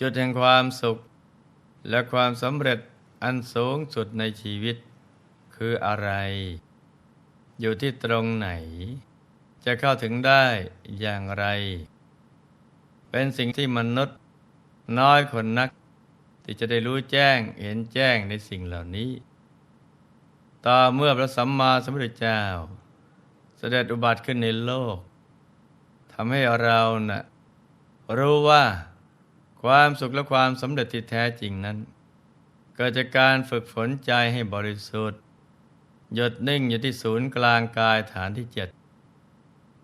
จุดแห่งความสุข และความสำเร็จอันสูงสุดในชีวิต คืออะไร อยู่ที่ตรงไหน จะเข้าถึงได้อย่างไร เป็นสิ่งที่มนุษย์น้อยคนนัก ที่จะได้รู้แจ้งเห็นแจ้งในสิ่งเหล่านี้ ต่อเมื่อพระสัมมาสัมพุทธเจ้า เสด็จอุบัติขึ้นในโลกทำให้เรานะ่ะรู้ว่า ความสุขและความสำเร็จที่แท้จริงนั้น เกิดจากการฝึกฝนใจให้บริสุทธิ์ หยดนิ่งอยู่ที่ศูนย์กลางกายฐานที่เจ็ด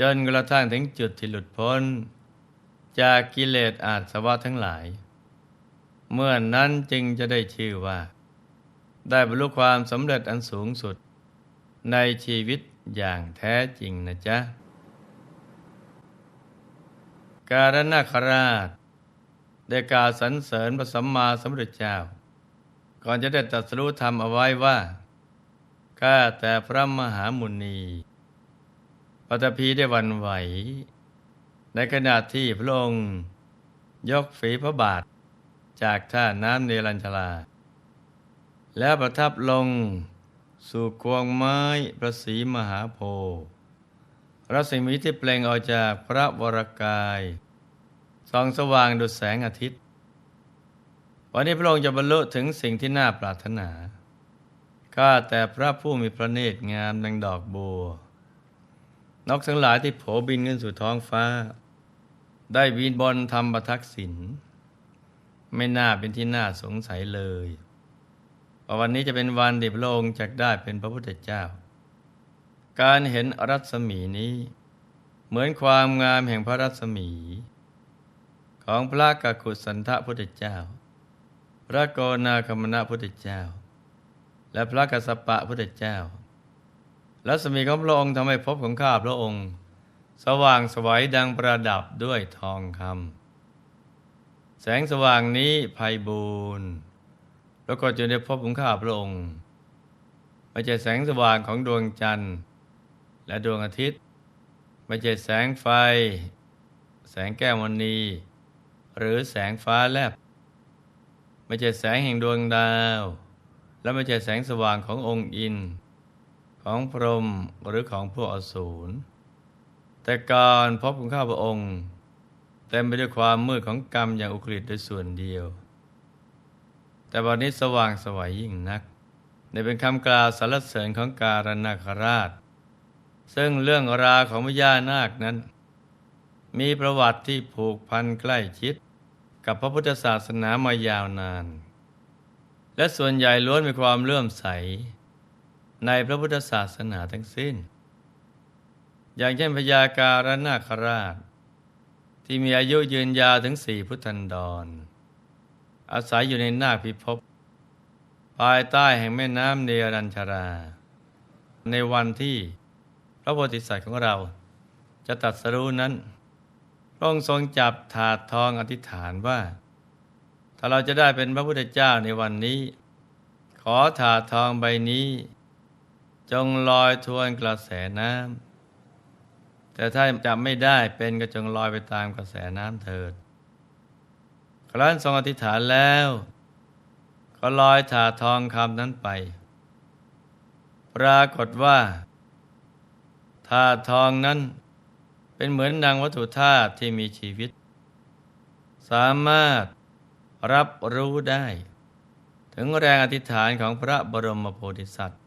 จนกระทั่งถึงจุดที่หลุดพ้น จากกิเลสอาสวะทั้งหลาย เมื่อนนั้นจึงจะได้ชื่อว่า ได้บรรลุความสำเร็จอันสูงสุด ในชีวิตอย่างแท้จริงนะจ๊ะ การนาคราช ได้กล่าวสรรเสริญพระสัมมาสัมพุทธเจ้า ก่อนจะได้ตรัสรู้ธรรมเอาไว้ว่าข้าแต่พระมหามุนีปฐพีได้วันไหว ในขณะที่พระองค์ยกฝีพระบาท จากท่าน้ำเนรัญชลา แล้วประทับลงสู่ควงไม้พระศรีมหาโพธิ์รัศมีที่เปล่งออกจากพระวรกาย ส่องสว่างดุจแสงอาทิตย์ วันนี้พระองค์จะบรรลุถึงสิ่งที่น่าปรารถนาข้าแต่พระผู้มีพระเนตรงามดังดอกบัว นกทั้งหลายที่โผบินขึ้นสู่ท้องฟ้า ได้บินบนทำประทักษิณไม่น่าเป็นที่น่าสงสัยเลยว่าวันนี้จะเป็นวันที่พระองค์จะได้เป็นพระพุทธเจ้า การเห็นรัศมีนี้ เหมือนความงามแห่งพระรัศมี ของพระกักุสันทพุทธเจ้า พระโกนาคมณะพุทธเจ้า และพระกัสปะพุทธเจ้ารัศมีของพระองค์ทำให้พบของข้าพระองค์ สว่างสวัยดังประดับด้วยทองคำแสงสว่างนี้ภัยบูรแล้วก็จะได้พบของข้าพระองค์ไม่ใช่แสงสว่างของดวงจันทร์ และดวงอาทิตย์ ไม่ใช่แสงไฟ แสงแก้วมณี หรือแสงฟ้าแลบ ไม่ใช่แสงแห่งดวงดาว และไม่ใช่แสงสว่างขององค์อิน ของพรหมหรือของพวกอสูรแต่การพบของข้าพระองค์เต็มไปด้วยความมืดของกรรมอย่างอุกฤษโดยส่วนเดียว แต่วันนี้สว่างสวัยยิ่งนักในเป็นคำกล่าวสรรเสริญของการนาคราช ซึ่งเรื่องราวของพญานาคนั้น มีประวัติที่ผูกพันใกล้ชิด กับพระพุทธศาสนามายาวนาน และส่วนใหญ่ล้วนมีความเลื่อมใส ในพระพุทธศาสนาทั้งสิ้น อย่างเช่นพญาการนาคราช ที่มีอายุยืนยาวถึงสี่พุทธันดร อาศัยอยู่ในนาคพิภพภายใต้แห่งแม่น้ำเนรัญชารา ในวันที่พระโพธิสัตว์ของเราจะตัดสรู้นั้น พระองค์ทรงจับถาดทองอธิษฐานว่า ถ้าเราจะได้เป็นพระพุทธเจ้าในวันนี้ ขอถาดทองใบนี้ จงลอยทวนกระแสน้ำแต่ถ้าจะไม่ได้เป็นก็จงลอยไปตามกระแสน้ำเถิดครั้นทรงอธิษฐานแล้ว ก็ลอยถาดทองคำนั้นไป ปรากฏว่าถาดทองนั้น เป็นเหมือนนางวัตถุธาตุที่มีชีวิต สามารถรับรู้ได้ ถึงแรงอธิษฐานของพระบรมโพธิสัตว์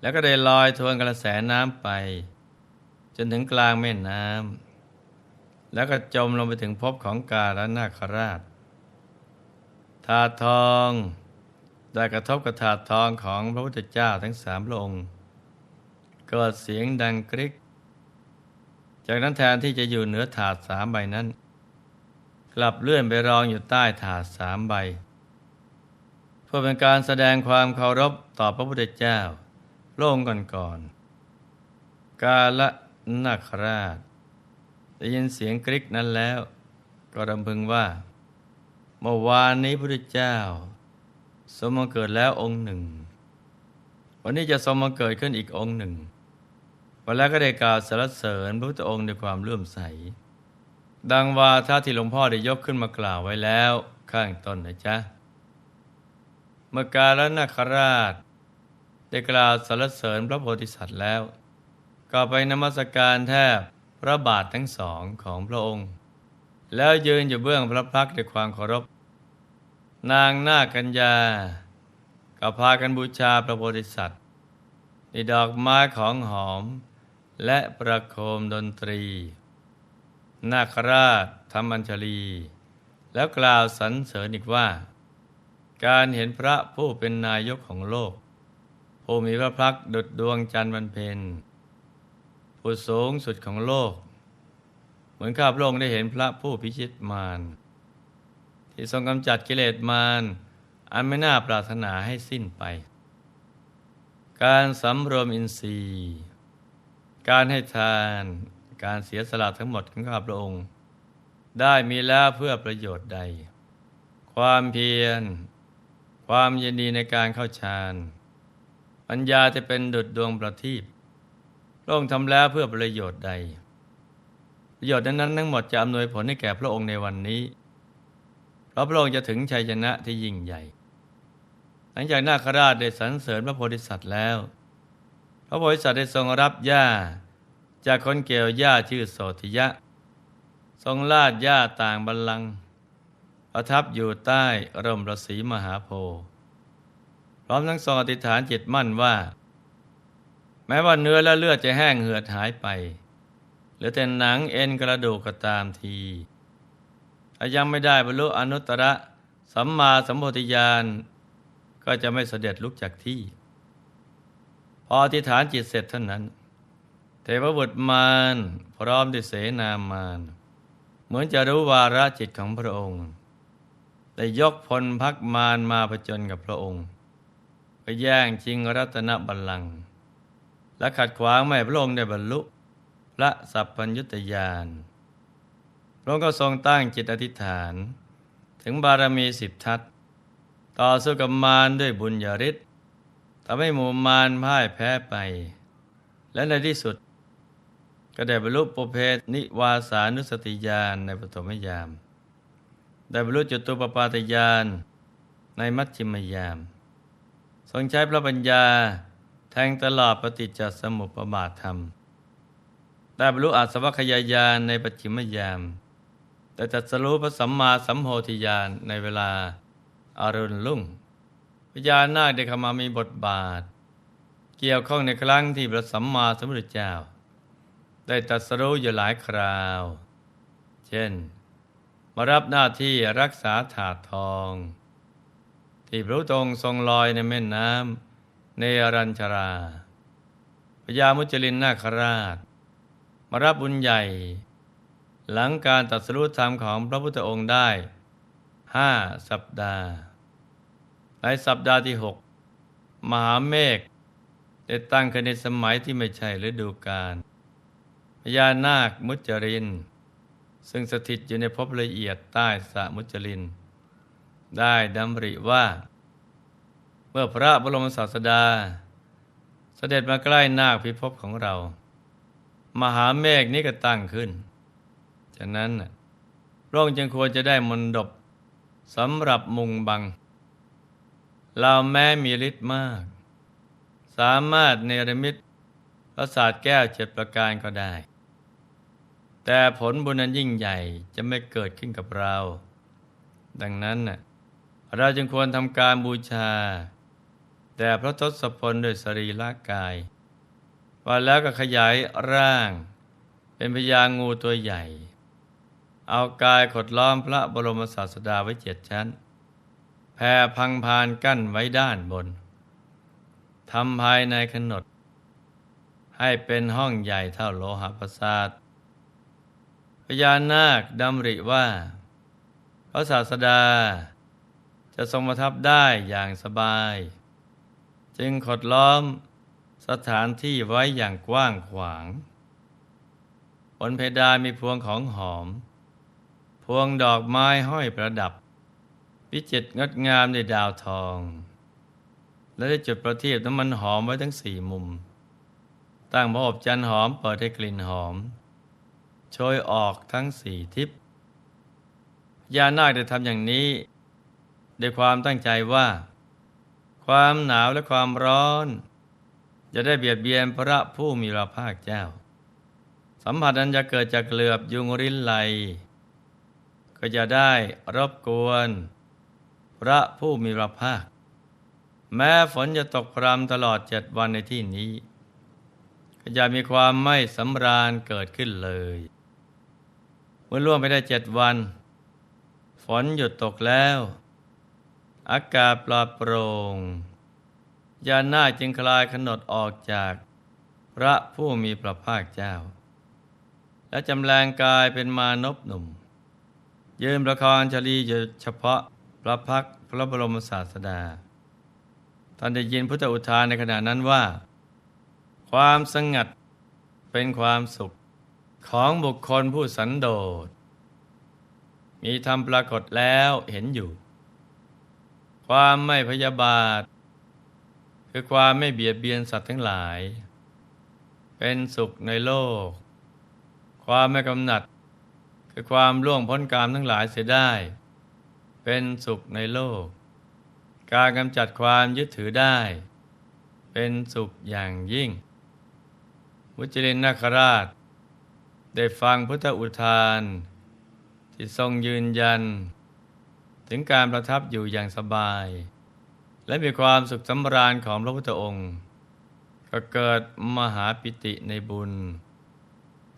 แล้วก็ได้ลอยทวนกระแสน้ำไป จนถึงกลางแม่น้ำแล้วก็จมลงไปถึงภพของกาลนาคราชถาทองได้กระทบกับถาดทองของพระพุทธเจ้าทั้งสามพระองค์เกิดเสียงดังกริก จากนั้นแทนที่จะอยู่เหนือถาดสามใบนั้น กลับเลื่อนไปรองอยู่ใต้ถาดสามใบ เพื่อเป็นการแสดงความเคารพต่อพระพุทธเจ้าพระองค์ก่อนกาละนาคราชได้ยินเสียงกริกนั้นแล้ว ก็รำพึงว่า เมื่อวานนี้พระพุทธเจ้า สมมาเกิดแล้วองค์หนึ่ง วันนี้จะสมมาเกิดขึ้นอีกองค์หนึ่ง วันแล้วก็ได้กล่าวสรรเสริญพระพุทธองค์ด้วยความเลื่อมใส ดังวาทะที่หลวงพ่อได้ยกขึ้นมากล่าวไว้แล้วข้างต้นนะจ๊ะ เมื่อการแลนาคราช ได้กล่าวสรรเสริญพระโพธิสัตว์แล้ว ก็ไปนมัสการแทบพระบาททั้งสองของพระองค์ แล้วยืนอยู่เบื้องพระพักด้วยความเคารพ นางนาคกัญญา ก็พากันบูชาพระโพธิสัตว์ในดอกไม้ของหอม และประโคมดนตรี นาคราชทำอัญชลี แล้วกล่าวสรรเสริญอีกว่า การเห็นพระผู้เป็นนายกของโลก ผู้มีพระพักตร์ดุจดวงจันทร์วันเพ็ญผู้สูงสุดของโลก เหมือนข้าพระองค์ได้เห็นพระผู้พิชิตมารที่ทรงกำจัดกิเลสมารอันไม่น่าปรารถนาให้สิ้นไป การสำรวมอินทรีย์ การให้ทานการเสียสละทั้งหมดของข้าพระองค์ ได้มีแล้วเพื่อประโยชน์ใด ความเพียร ความยินดีในการเข้าฌานปัญญาจะเป็นดุจดวงประทีปพระองค์ทำแล้วเพื่อประโยชน์ใด ประโยชน์นั้นทั้งหมดจะอำนวยผลให้แก่พระองค์ในวันนี้เพราะพระองค์จะถึงชัยชนะที่ยิ่งใหญ่ หลังจากนาคราชได้สรรเสริญพระโพธิสัตว์แล้ว พระโพธิสัตว์ได้ทรงรับหญ้า จากคนเกี่ยวหญ้าชื่อโสธิยะ ทรงลาดหญ้าต่างบัลลังก์ประทับอยู่ใต้ร่มฤาษีมหาโพธิ์พร้อมทั้งทรงอธิษฐานจิตมั่นว่า แม้ว่าเนื้อและเลือดจะแห้งเหือดหายไปหลือแต่หนังเอ็นกระดูกก็ตามทีถ้ายังไม่ได้บรรลุอนุตตรสัมมาสัมโพธิญาณก็จะไม่เสด็จลุกจากที่ พออธิษฐานจิตเสร็จเท่านั้น เทวบุตรมารพร้อมด้วยเสนามาร เหมือนจะรู้วาระจิตของพระองค์ได้ยกพลพักมารมาผจญกับพระองค์ไปแย่งชิงรัตนบัลลังก์และขัดขวางไม่พระองค์ได้บรรลุพระสัพพัญญุตญาณพระองค์ก็ทรงตั้งจิตอธิษฐาน ถึงบารมีสิบทัศต่อสู้กับมารด้วยบุญญาฤทธิ์ ทำให้หมู่มารพ่ายแพ้ไป และในที่สุด ก็ได้บรรลุปุเพนิวาสานุสติญาณในปฐมยาม ได้บรรลุจตุปปาตญาณในมัชชิมยาม ทรงใช้พระปัญญาแทงตลอดปฏิจจสมุปบาทธรรม ได้บรรลุอาสวัคยายานในปัจฉิมยาม แต่จัดสรู้พระสัมมาสัมโพธิญาณในเวลาอารุณลุ่ง พญานาคได้เข้ามามีบทบาท เกี่ยวข้องในครั้งที่พระสัมมาสัมพุทธเจ้า ได้ตรัสรู้อยู่หลายคราว เช่น มารับหน้าที่รักษาถาดทอง ที่พระองค์ทรงลอยในแม่น้ำในอรัญชราพญามุจลินนาคราช มารับบุญใหญ่ หลังการตรัสรู้ธรรมของพระพุทธองค์ได้ห้าสัปดาห์ ในสัปดาห์ที่หกมหาเมฆได้ตั้งขึ้นในสมัยที่ไม่ใช่ฤดูกาลพญานาคมุจริน ซึ่งสถิตอยู่ในภพละเอียดใต้สะมุจลิน ได้ดำริว่า เมื่อพระบรมศาสดา เสด็จมาใกล้นาคพิภพของเรา มหาเมฆนี้ก็ตั้งขึ้นฉะนั้นพระองค์จึงควรจะได้มนดบสำหรับมุงบัง เราแม้มีฤทธิ์มาก สามารถเนรมิตประสาทแก้วเจ็ดประการก็ได้ แต่ผลบุญนั้นยิ่งใหญ่จะไม่เกิดขึ้นกับเรา ดังนั้นเราจึงควรทำการบูชา แต่พระทศพลด้วยสรีระกายว่าแล้วก็ขยายร่าง เป็นพญางูตัวใหญ่ เอากายขดล้อมพระบรมศาสดาไว้เจ็ดชั้น แผ่พังพานกั้นไว้ด้านบนทำภายในขนด ให้เป็นห้องใหญ่เท่าโลหะประสาทพญานาคดำริว่า พระศาสดา จะทรงประทับได้อย่างสบาย จึงขดล้อมสถานที่ไว้อย่างกว้างขวาง บนเพดานมีพวงของหอม พวงดอกไม้ห้อยประดับ วิจิตรงดงามในดาวทอง และได้จุดประทีปน้ำมันหอมไว้ทั้งสี่มุม ตั้งพระอบจันหอมเปิดให้กลิ่นหอมโชยออกทั้งสี่ทิศพญานาคได้ทำอย่างนี้ด้วยความตั้งใจว่า ความหนาวและความร้อน จะได้เบียดเบียนพระผู้มีพระภาคเจ้า สัมผัสนั้นจะเกิดจากเหลือบยุงรินไหล ก็จะได้รบกวน พระผู้มีพระภาค แม้ฝนจะตกพรำตลอดเจ็ดวันในที่นี้ ก็จะมีความไม่สำราญเกิดขึ้นเลย เมื่อล่วงไปได้เจ็ดวัน ฝนหยุดตกแล้ว อากาศปลอดโปร่งยานาจึงคลายขนดออกจากพระผู้มีพระภาคเจ้า และจำแรงกายเป็นมานพหนุ่ม ยืนประคองชลีอยู่เฉพาะ พระพักพระบรมศาสดา ท่านได้ยินพุทธอุทานในขณะนั้นว่า ความสงัดเป็นความสุขของบุคคลผู้สันโดษ มีธรรมปรากฏแล้วเห็นอยู่ ความไม่พยาบาท คือความไม่เบียดเบียนสัตว์ทั้งหลาย เป็นสุขในโลก ความไม่กำหนัด คือความล่วงพ้นกามทั้งหลายเสียได้ เป็นสุขในโลก การกำจัดความยึดถือได้ เป็นสุขอย่างยิ่ง มุจลินนาคราช ได้ฟังพุทธอุทาน ที่ทรงยืนยัน ถึงการประทับอยู่อย่างสบาย และมีความสุขสำราญของพระพุทธองค์ ก็เกิดมหาปิติในบุญ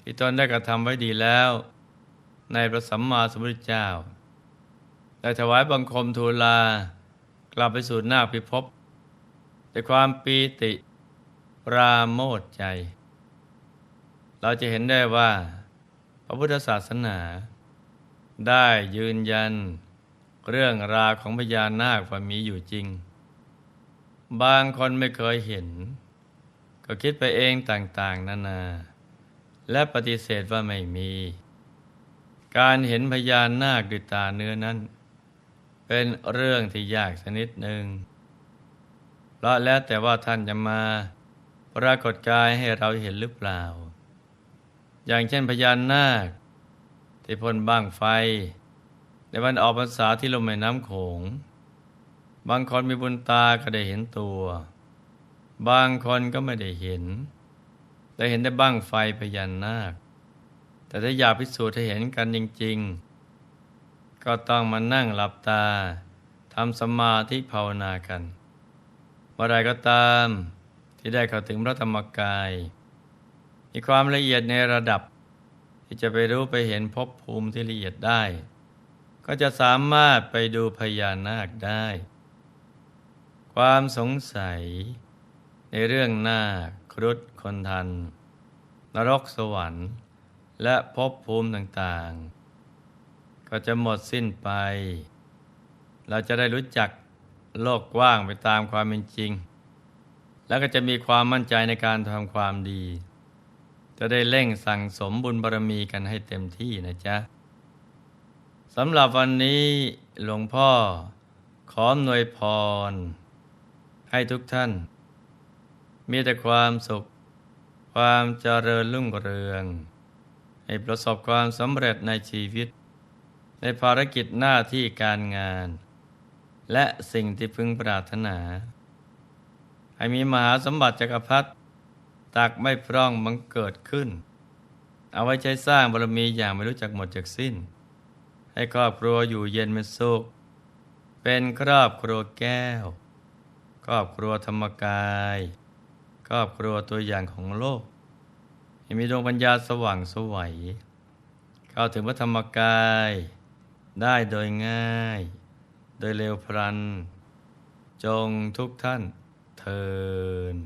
ที่ตนได้กระทำไว้ดีแล้ว ในพระสัมมาสัมพุทธเจ้า ได้ถวายบังคมทูลลากลับไปสู่หน้าพิภพด้วยความปีติปราโมทใจ เราจะเห็นได้ว่า พระพุทธศาสนา ได้ยืนยันเรื่องราวของพญานาคว่ามีอยู่จริง บางคนไม่เคยเห็น ก็คิดไปเองต่างๆ นานา และปฏิเสธว่าไม่มี การเห็นพญานาคด้วยตาเนื้อนั้น เป็นเรื่องที่ยากชนิดหนึ่งเราะแล้วแต่ว่าท่านจะมาปรากฏกายให้เราเห็นหรือเปล่า อย่างเช่นพญานนาค ที่พ่นบ้างไฟ ในวันออกพรรษาที่ลมแม่น้ำโขง บางคนมีบุญตาก็ได้เห็นตัว บางคนก็ไม่ได้เห็น แต่เห็นได้บ้างไฟพญานาค แต่ถ้าอยากพิสูจน์ให้เห็นกันจริง ๆ ก็ต้องมานั่งหลับตาทำสมาธิภาวนากันเมื่อไรก็ตามที่ได้เข้าถึงพระธรรมกาย มีความละเอียดในระดับ ที่จะไปรู้ไปเห็นภพภูมิที่ละเอียดได้ ก็จะสามารถไปดูพญานาคได้ ความสงสัย ในเรื่องนาคครุฑคนทัน นรกสวรรค์ และภพภูมิต่างๆ ก็จะหมดสิ้นไป เราจะได้รู้จักโลกกว้างไปตามความเป็นจริง แล้วก็จะมีความมั่นใจในการทำความดี จะได้เร่งสั่งสมบุญบารมีกันให้เต็มที่นะจ๊ะสำหรับวันนี้หลวงพ่อขออำนวยพร ให้ทุกท่าน มีแต่ความสุข ความเจริญรุ่งเรือง ให้ประสบความสำเร็จในชีวิต ในภารกิจหน้าที่การงาน และสิ่งที่พึงปรารถนา ให้มีมหาสมบัติจักรพรรดิตักไม่พร่องบังเกิดขึ้น เอาไว้ใช้สร้างบารมีอย่างไม่รู้จักหมดจากสิ้น ให้ครอบครัวอยู่เย็นเป็นสุข เป็นครอบครัวแก้ว ครอบครัวธรรมกาย ครอบครัวตัวอย่างของโลก ให้มีดวงปัญญาสว่างสวัยเข้าถึงพระธรรมกาย ได้โดยง่าย โดยเร็วพลัน จงทุกท่านเทิน